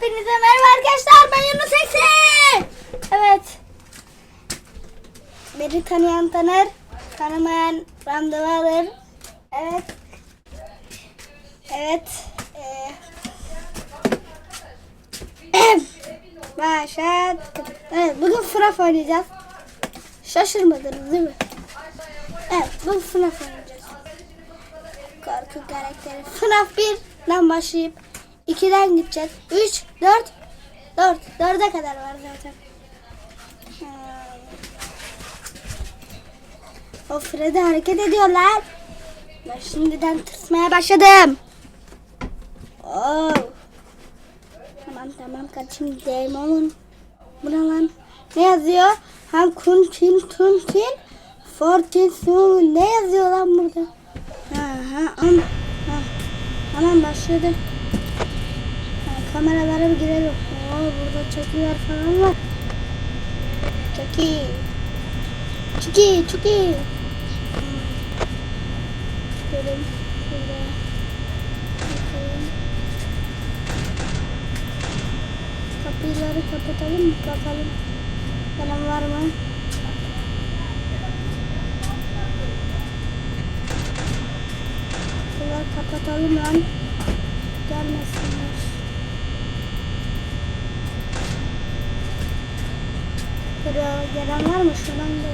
Hepinize merhaba arkadaşlar. Ben Yunus Eksi. Evet. Beni tanıyan tanır. Tanımayan randevu alır. Evet. Evet. Ee, Başladık. Evet bugün FNAF oynayacağız. Şaşırmadınız değil mi? Evet bugün FNAF oynayacağız. Korku karakteri. FNAF 1'den başlayıp 2'den gideceğiz. 3, 4, 4. 4'e kadar var zaten. Hmm. O Freddy hareket ediyorlar. Ben şimdiden tırsmaya başladım. Oh. Tamam tamam kaçayım Demon. Bu ne? Ne yazıyor? Ham kun tin tun tin. Fortin su. Ne yazıyor lan burada? Ha ha. Ha. Tamam başladı. Kameralara bir girelim. Oo, burada çekiler falan var. Çok iyi. Çok iyi, çok iyi. Bakalım. Kapıları kapatalım? Bakalım. Gelen var mı? Kapıları kapatalım lan. Gelmesinler. Buraya gelen var mı? Şuradan da.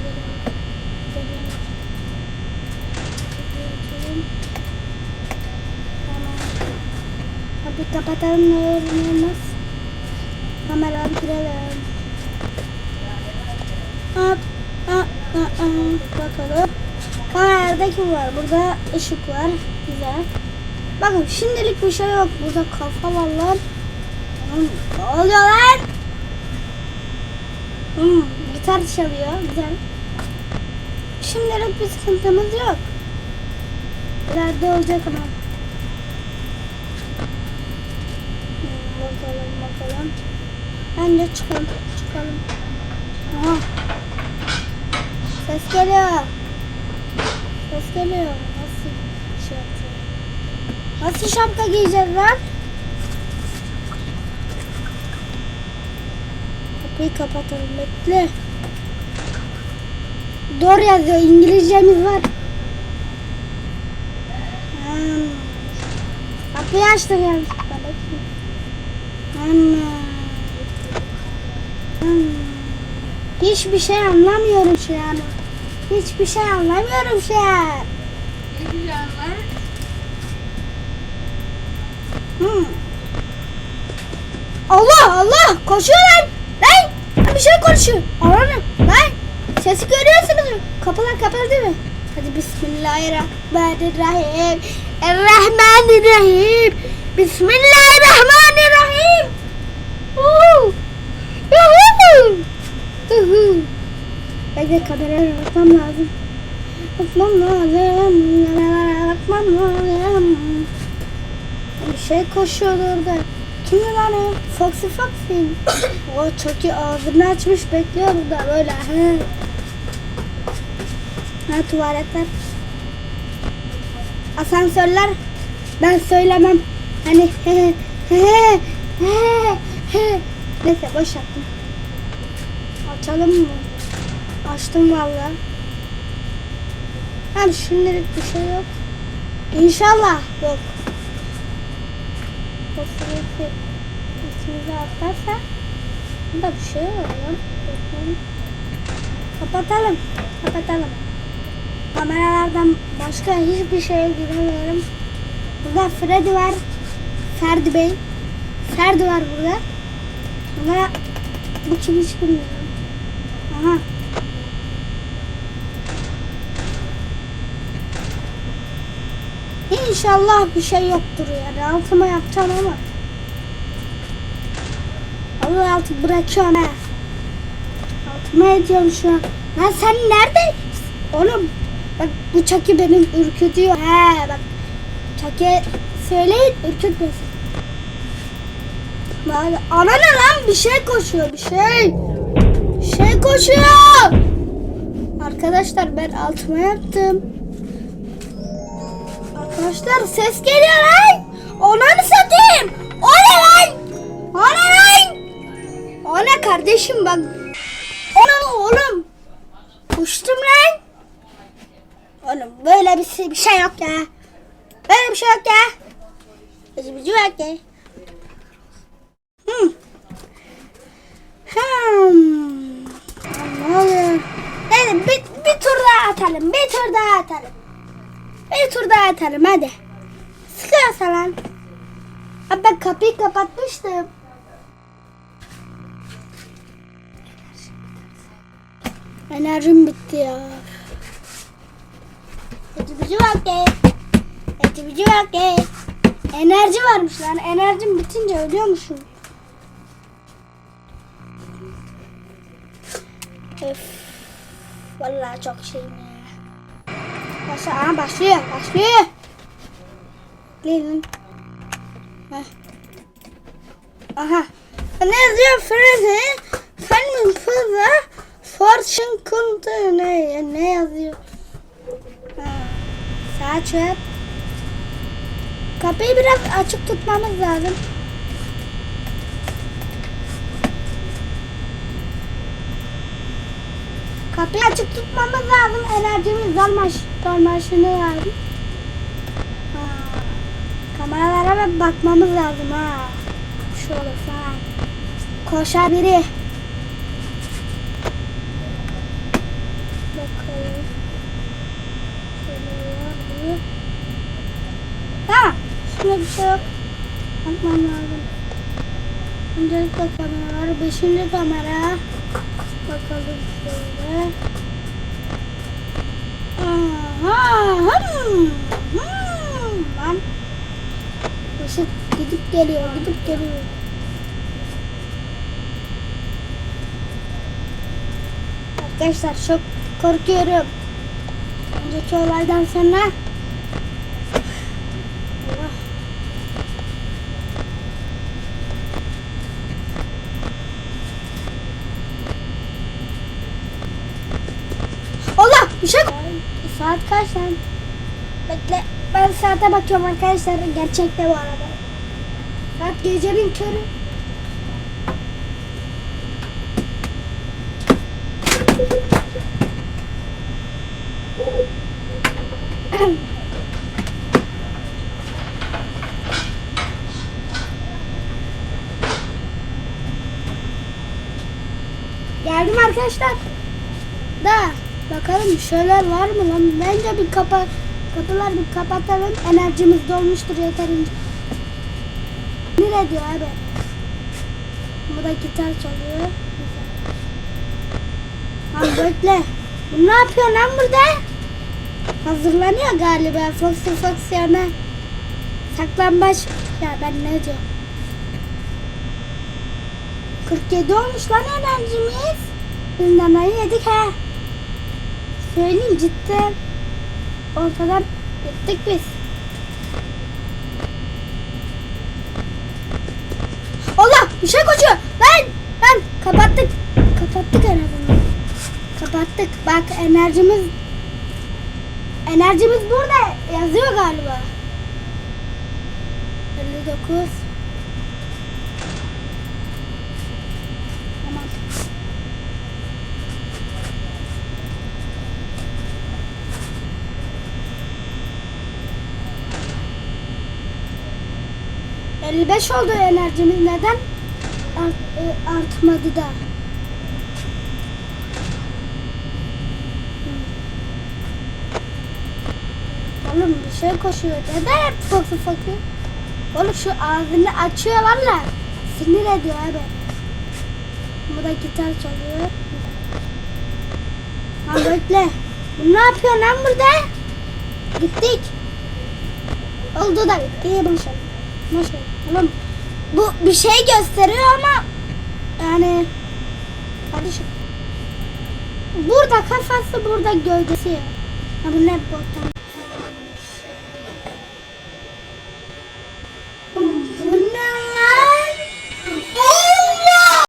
Tamam. Kapıyı kapatalım ne olur ne olmaz. Kameraları girelim. Hop. Bakalım. Kamerada kim var? Burada ışık var. Güzel. Bakın şimdilik bir şey yok. Burada kafa var lan. Hmm, Ne oluyor lan? Hmm, gitar çalıyor. Güzel. Şimdilik bir sıkıntımız yok. İleride olacak ama. Hmm, bakalım bakalım. Bence çıkalım. Çıkalım. Aha. Ses geliyor. Ses geliyor. Nasıl şey yapacağız? Nasıl şapka giyeceğiz lan? Kapıyı kapatalım bekle. Doğru yazıyor. İngilizcemiz var. Hmm. Kapıyı açtım yanlışlıkla. Hmm. Hmm. Hiçbir şey anlamıyorum şu an. Hiçbir şey anlamıyorum şu an. Hmm. Allah Allah koşuyorlar. Lan konuşuyor. Aranın lan sesi görüyorsunuz mu? Kapılar kapalı değil mi? Hadi Bismillahirrahmanirrahim. Errahmanirrahim. Bismillahirrahmanirrahim. Uhu. Uhu. Uhu. Bekle kameraya bakmam lazım. Bakmam lazım. Bakmam lazım. Bir şey koşuyordu orada. Kim lan o? Foxy Foxy. o çok iyi ağzını açmış bekliyor burada böyle. He. Ha tuvaletler. Asansörler. Ben söylemem. Hani he he he he he. Neyse boş yaptım. Açalım mı? Açtım vallahi. Hem şimdilik bir şey yok. İnşallah yok. Sırası ismimizi atlarsa da bir şey. Bakalım. Kapatalım. Kapatalım. Kameralardan başka hiçbir şeye giremiyorum. Burada Freddy var. Ferdi Bey. Ferdi var burada. Sonra bu kim hiç bilmiyorum. Aha. İnşallah bir şey yoktur yani. Altıma yapacağım ama. Allah altı bırakıyorum he. Altıma ediyorum şu an. Lan sen nerede? Oğlum bak bu Çaki benim ürkütüyor. He bak. Çaki söyleyin ürkütmesin. Bak, ana ne lan bir şey koşuyor bir şey. Bir şey koşuyor. Arkadaşlar ben altıma yaptım. Arkadaşlar ses geliyor lan. Ona mı satayım? O ne lan? O ne? kardeşim bak. Onu oğlum. Uçtum lan. Oğlum böyle bir, şey- bir şey yok ya. Böyle bir şey yok ya. Böyle bir şey yok ya. Hmm. Hmm. Ne oluyor? Bir, bir tur daha atalım. Bir tur daha atalım. Bir tur daha atalım hadi. Lan. Abi ben kapıyı kapatmıştım. Enerjim bitti ya. Eti bici vakti. Eti bici vakti. Enerji varmış lan. Enerjim bitince ölüyormuşum. Öf. Vallahi çok şeyim ya. Başla, aha başlıyor, başlıyor. Gelin. Aha. Ne yazıyor? Freze. Femin fıza. Fortune kuntu. Ne, ne yazıyor? Ha. Çöp. Kapıyı biraz açık tutmamız lazım. Kapıyı açık tutmamız lazım. Enerjimiz dolmaşını lazım. Ha. Kameralara bir bakmamız lazım ha. Şöyle falan. Koşar biri. Var. Tamam. Şuna bir şey yok. Bakmam lazım. Öncelikle kamera var. Beşinci kamera. Bakalım şöyle. Lan. Işık gidip geliyor, gidip geliyor. Arkadaşlar çok korkuyorum. Önceki olaydan sonra. Allah bir şey Saat kaç lan? Bekle ben saate bakıyorum arkadaşlar gerçekte bu arada. Saat gecenin körü. Geldim arkadaşlar. Da bakalım bir şeyler var mı lan? Bence bir kapa kapılar bir kapatalım. Enerjimiz dolmuştur yeterince. Ne diyor abi? Bu da gitar çalıyor. Abi bekle. Bu ne yapıyor lan burada? Hazırlanıyor galiba. Foxy Foxy yana. Saklambaç. Ya ben ne diyorum? 47 olmuş lan enerjimiz. Biz namayı yedik ha. Söyleyeyim cidden. Ortadan gittik biz. Allah bir şey koşuyor. Lan lan kapattık. Kapattık azından. Kapattık. Bak enerjimiz enerjimiz burada yazıyor galiba. 59 55 oldu enerjimiz. Neden Art, e, artmadı da? Oğlum bir şey koşuyor. Neden hep fakir fakir? Oğlum şu ağzını açıyor valla. Sinir ediyor abi. Bu da gitar çalıyor. Lan bekle. ne yapıyor lan burada? Gittik. Oldu da bitti. Buluşalım. Oğlum bu bir şey gösteriyor ama yani kardeşim burada kafası burada gövdesi. Ha bu ne botan?